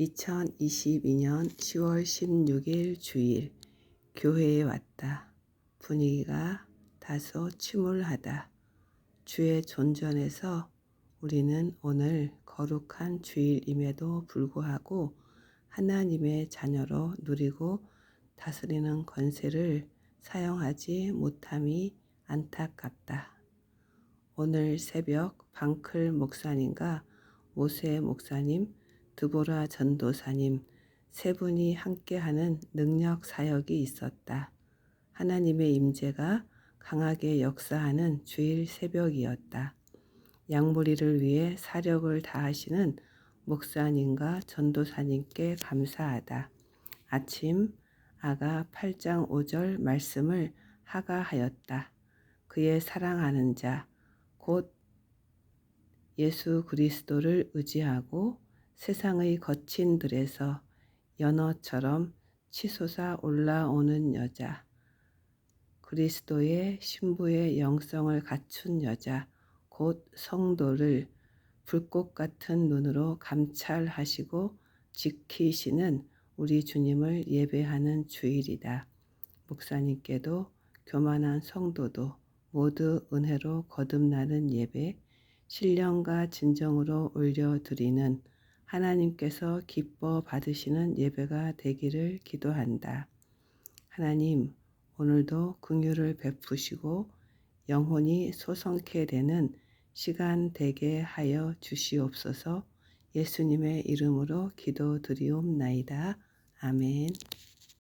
2022년 10월 16일 주일 교회에 왔다. 분위기가 다소 침울하다. 주의 존전에서 우리는 오늘 거룩한 주일임에도 불구하고 하나님의 자녀로 누리고 다스리는 권세를 사용하지 못함이 안타깝다. 오늘 새벽 방클 목사님과 모세 목사님, 드보라 전도사님 세 분이 함께하는 능력 사역이 있었다. 하나님의 임재가 강하게 역사하는 주일 새벽이었다. 양무리를 위해 사력을 다하시는 목사님과 전도사님께 감사하다. 아침 아가 8장 5절 말씀을 하가하였다. 그의 사랑하는 자, 곧 예수 그리스도를 의지하고 세상의 거친 들에서 연어처럼 치솟아 올라오는 여자, 그리스도의 신부의 영성을 갖춘 여자, 곧 성도를 불꽃 같은 눈으로 감찰하시고 지키시는 우리 주님을 예배하는 주일이다. 목사님께도 교만한 성도도 모두 은혜로 거듭나는 예배, 신령과 진정으로 올려드리는 하나님께서 기뻐 받으시는 예배가 되기를 기도한다. 하나님, 오늘도 긍휼을 베푸시고 영혼이 소성케 되는 시간 되게 하여 주시옵소서 예수님의 이름으로 기도드리옵나이다. 아멘.